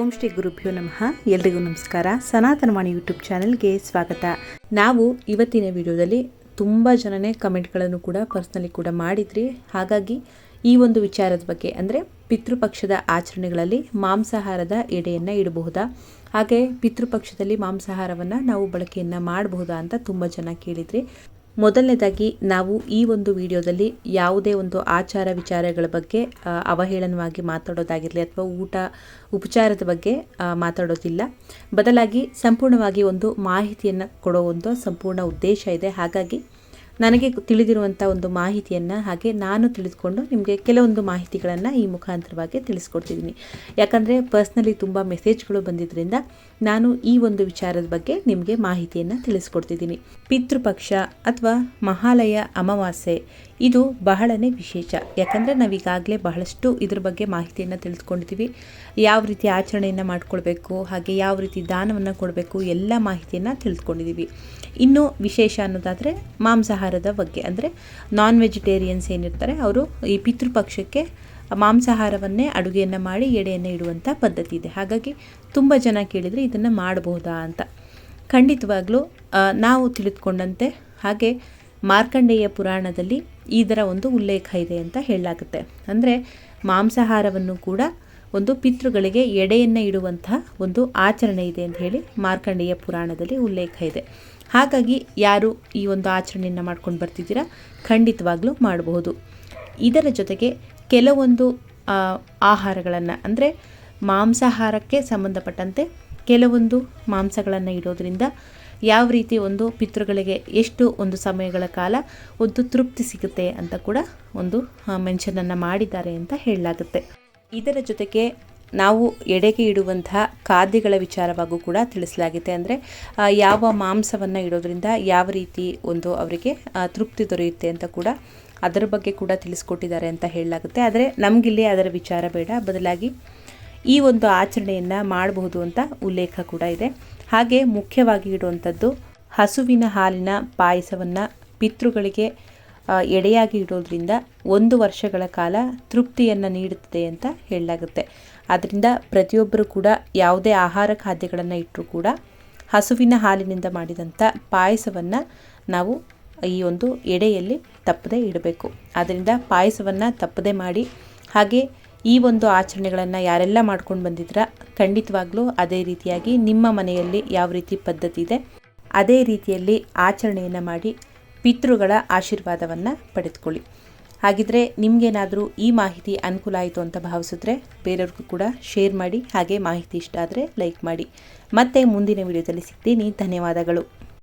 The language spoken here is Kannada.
ಓಂ ಶ್ರೀ ಗುರುಭ್ಯೋ ನಮಃ. ಎಲ್ರಿಗೂ ನಮಸ್ಕಾರ. ಸನಾತನವಾಣಿ ಯೂಟ್ಯೂಬ್ ಚಾನೆಲ್ಗೆ ಸ್ವಾಗತ. ನಾವು ಇವತ್ತಿನ ವಿಡಿಯೋದಲ್ಲಿ ತುಂಬ ಜನನೇ ಕಮೆಂಟ್ಗಳನ್ನು ಕೂಡ ಪರ್ಸ್ನಲಿ ಕೂಡ ಮಾಡಿದ್ರಿ. ಹಾಗಾಗಿ ಈ ಒಂದು ವಿಚಾರದ ಬಗ್ಗೆ ಅಂದರೆ ಪಿತೃಪಕ್ಷದ ಆಚರಣೆಗಳಲ್ಲಿ ಮಾಂಸಾಹಾರದ ಎಡೆಯನ್ನು ಇಡಬಹುದಾ? ಹಾಗೆ ಪಿತೃಪಕ್ಷದಲ್ಲಿ ಮಾಂಸಾಹಾರವನ್ನು ನಾವು ಬಳಕೆಯನ್ನು ಮಾಡಬಹುದಾ ಅಂತ ತುಂಬ ಜನ ಕೇಳಿದ್ರಿ. ಮೊದಲನೇದಾಗಿ ನಾವು ಈ ಒಂದು ವಿಡಿಯೋದಲ್ಲಿ ಯಾವುದೇ ಒಂದು ಆಚಾರ ವಿಚಾರಗಳ ಬಗ್ಗೆ ಅವಹೇಳನವಾಗಿ ಮಾತಾಡೋದಾಗಿರಲಿ ಅಥವಾ ಊಟ, ಉಪಚಾರದ ಬಗ್ಗೆ ಮಾತಾಡೋದಿಲ್ಲ. ಬದಲಾಗಿ ಸಂಪೂರ್ಣವಾಗಿ ಒಂದು ಮಾಹಿತಿಯನ್ನು ಕೊಡೋ ಒಂದು ಸಂಪೂರ್ಣ ಉದ್ದೇಶ ಇದೆ. ಹಾಗಾಗಿ ನನಗೆ ತಿಳಿದಿರುವಂಥ ಒಂದು ಮಾಹಿತಿಯನ್ನು ಹಾಗೆ ನಾನು ತಿಳಿದುಕೊಂಡು ನಿಮಗೆ ಕೆಲವೊಂದು ಮಾಹಿತಿಗಳನ್ನು ಈ ಮುಖಾಂತರವಾಗಿ ತಿಳಿಸ್ಕೊಡ್ತಿದ್ದೀನಿ. ಯಾಕಂದರೆ ಪರ್ಸ್ನಲಿ ತುಂಬ ಮೆಸೇಜ್ಗಳು ಬಂದಿದ್ದರಿಂದ ನಾನು ಈ ಒಂದು ವಿಚಾರದ ಬಗ್ಗೆ ನಿಮಗೆ ಮಾಹಿತಿಯನ್ನು ತಿಳಿಸ್ಕೊಡ್ತಿದ್ದೀನಿ. ಪಿತೃಪಕ್ಷ ಅಥವಾ ಮಹಾಲಯ ಅಮಾವಾಸ್ಯೆ, ಇದು ಬಹಳನೇ ವಿಶೇಷ. ಯಾಕಂದರೆ ನಾವೀಗಾಗಲೇ ಬಹಳಷ್ಟು ಇದ್ರ ಬಗ್ಗೆ ಮಾಹಿತಿಯನ್ನು ತಿಳಿದುಕೊಂಡಿದ್ದೀವಿ ಯಾವ ರೀತಿ ಆಚರಣೆಯನ್ನು ಮಾಡಿಕೊಳ್ಬೇಕು, ಹಾಗೆ ಯಾವ ರೀತಿ ದಾನವನ್ನು ಕೊಡಬೇಕು, ಎಲ್ಲ ಮಾಹಿತಿಯನ್ನು ತಿಳಿದುಕೊಂಡಿದ್ದೀವಿ ಇನ್ನು ವಿಶೇಷ ಅನ್ನೋದಾದರೆ ಮಾಂಸಾಹಾರದ ಬಗ್ಗೆ. ಅಂದರೆ ನಾನ್ ವೆಜಿಟೇರಿಯನ್ಸ್ ಏನಿರ್ತಾರೆ, ಅವರು ಈ ಪಿತೃಪಕ್ಷಕ್ಕೆ ಮಾಂಸಾಹಾರವನ್ನೇ, ಅಡುಗೆಯನ್ನು ಮಾಡಿ ಎಡೆಯನ್ನು ಇಡುವಂಥ ಪದ್ಧತಿ ಇದೆ. ಹಾಗಾಗಿ ತುಂಬ ಜನ ಕೇಳಿದರೆ ಇದನ್ನು ಮಾಡಬಹುದಾ ಅಂತ. ಖಂಡಿತವಾಗ್ಲೂ ನಾವು ತಿಳಿದುಕೊಂಡಂತೆ ಹಾಗೆ ಮಾರ್ಕಂಡೇಯ ಪುರಾಣದಲ್ಲಿ ಇದರ ಒಂದು ಉಲ್ಲೇಖ ಇದೆ ಅಂತ ಹೇಳಲಾಗುತ್ತೆ. ಅಂದರೆ ಮಾಂಸಾಹಾರವನ್ನು ಕೂಡ ಒಂದು ಪಿತೃಗಳಿಗೆ ಎಡೆಯನ್ನು ಇಡುವಂತಹ ಒಂದು ಆಚರಣೆ ಇದೆ ಅಂತ ಹೇಳಿ ಮಾರ್ಕಂಡೇಯ ಪುರಾಣದಲ್ಲಿ ಉಲ್ಲೇಖ ಇದೆ. ಹಾಗಾಗಿ ಯಾರು ಈ ಒಂದು ಆಚರಣೆಯನ್ನು ಮಾಡ್ಕೊಂಡು ಬರ್ತಿದ್ದೀರಾ? ಖಂಡಿತವಾಗ್ಲೂ ಮಾಡಬಹುದು. ಇದರ ಜೊತೆಗೆ ಕೆಲವೊಂದು ಆಹಾರಗಳನ್ನು ಅಂದರೆ ಮಾಂಸಾಹಾರಕ್ಕೆ ಸಂಬಂಧಪಟ್ಟಂತೆ ಕೆಲವೊಂದು ಮಾಂಸಗಳನ್ನು ಇಡೋದರಿಂದ ಯಾವ ರೀತಿ ಒಂದು ಪಿತೃಗಳಿಗೆ ಎಷ್ಟು ಒಂದು ಸಮಯಗಳ ಕಾಲ ಒಂದು ತೃಪ್ತಿ ಸಿಗುತ್ತೆ ಅಂತ ಕೂಡ ಒಂದು ಮೆನ್ಷನನ್ನು ಮಾಡಿದ್ದಾರೆ ಅಂತ ಹೇಳಲಾಗುತ್ತೆ. ಇದರ ಜೊತೆಗೆ ನಾವು ಎಡೆಗೆ ಇಡುವಂತಹ ಖಾದ್ಯಗಳ ವಿಚಾರವಾಗೂ ಕೂಡ ತಿಳಿಸಲಾಗಿದೆ ಅಂದರೆ ಯಾವ ಮಾಂಸವನ್ನು ಇಡೋದ್ರಿಂದ ಯಾವ ರೀತಿ ಒಂದು ಅವರಿಗೆ ತೃಪ್ತಿ ದೊರೆಯುತ್ತೆ ಅಂತ ಕೂಡ ಅದರ ಬಗ್ಗೆ ಕೂಡ ತಿಳಿಸ್ಕೊಟ್ಟಿದ್ದಾರೆ ಅಂತ ಹೇಳಲಾಗುತ್ತೆ. ಆದರೆ, ನಮಗಿಲ್ಲಿ ಅದರ ವಿಚಾರ ಬೇಡ. ಬದಲಾಗಿ ಈ ಒಂದು ಆಚರಣೆಯನ್ನು ಮಾಡಬಹುದು ಅಂತ ಉಲ್ಲೇಖ ಕೂಡ ಇದೆ. ಹಾಗೆ ಮುಖ್ಯವಾಗಿ ಇಡುವಂಥದ್ದು ಹಸುವಿನ ಹಾಲಿನ ಪಾಯಸವನ್ನು ಪಿತೃಗಳಿಗೆ ಎಡೆಯಾಗಿ ಇಡೋದ್ರಿಂದ ಒಂದು ವರ್ಷಗಳ ಕಾಲ ತೃಪ್ತಿಯನ್ನು ನೀಡುತ್ತದೆ ಅಂತ ಹೇಳಲಾಗುತ್ತೆ. ಆದ್ದರಿಂದ ಪ್ರತಿಯೊಬ್ಬರು ಕೂಡ ಯಾವುದೇ ಆಹಾರ ಖಾದ್ಯಗಳನ್ನು ಇಟ್ಟರೂ ಕೂಡ ಹಸುವಿನ ಹಾಲಿನಿಂದ ಮಾಡಿದಂಥ ಪಾಯಸವನ್ನು ನಾವು ಈ ಒಂದು ಎಡೆಯಲ್ಲಿ ತಪ್ಪದೇ ಇಡಬೇಕು. ಆದ್ದರಿಂದ ಪಾಯಸವನ್ನು ತಪ್ಪದೇ ಮಾಡಿ, ಹಾಗೆ ಈ ಒಂದು ಆಚರಣೆಗಳನ್ನು ಯಾರೆಲ್ಲ ಮಾಡ್ಕೊಂಡು ಬಂದಿದ್ರ ಖಂಡಿತವಾಗ್ಲೂ ಅದೇ ರೀತಿಯಾಗಿ ನಿಮ್ಮ ಮನೆಯಲ್ಲಿ ಯಾವ ರೀತಿ ಪದ್ಧತಿ ಇದೆ, ಅದೇ ರೀತಿಯಲ್ಲಿ ಆಚರಣೆಯನ್ನು ಮಾಡಿ ಪಿತೃಗಳ ಆಶೀರ್ವಾದವನ್ನು ಪಡೆದುಕೊಳ್ಳಿ. ಹಾಗಿದ್ರೆ ನಿಮಗೇನಾದರೂ ಈ ಮಾಹಿತಿ ಅನುಕೂಲ ಆಯಿತು ಅಂತ ಭಾವಿಸಿದ್ರೆ ಬೇರೆಯವ್ರಿಗೂ ಕೂಡ ಶೇರ್ ಮಾಡಿ, ಹಾಗೆ ಮಾಹಿತಿ ಇಷ್ಟ ಆದರೆ ಲೈಕ್ ಮಾಡಿ. ಮತ್ತೆ ಮುಂದಿನ ವಿಡಿಯೋದಲ್ಲಿ ಸಿಗ್ತೀನಿ. ಧನ್ಯವಾದಗಳು.